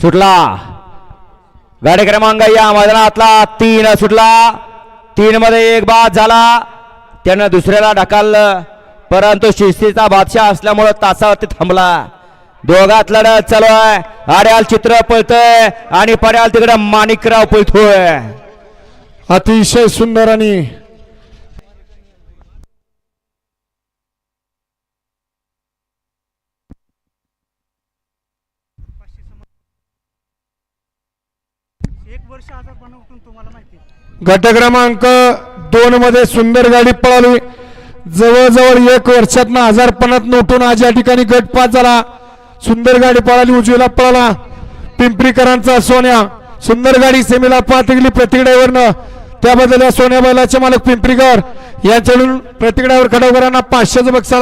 सुटला. गाडी क्रमांक या मैदानातला तीन सुटला. तीन मध्ये एक बाद झाला. त्यानं दुसऱ्याला ढकललं. परंतु शिस्तीचा बादशाह असल्यामुळं तासावरती थांबला. दोघात लढत चालू आहे. आड्याल चित्र पळतोय आणि पड्याल तिकडे माणिकराव पळतोय. अतिशय सुंदर आणि एक वर्ष आजारपणा उठून तुम्हाला माहिती गट क्रमांक दोन मध्ये सुंदर गाडी पळाली. जवळजवळ एक वर्षात आजारपणात नोटून आज या ठिकाणी गट पाच झाला. सुंदर गाडी पळाली उजवीला पळाला. पिंपरीकरांचा सोन्या. सुंदर गाडी सेमीला पाच गेली प्रतिकड्यावरनं त्याबद्दल या सोन्या बैलाचे मालक पिंपरीकर यांच्याकडून प्रतिकड्यावर खडवकरांना पाचशेच बक्षाला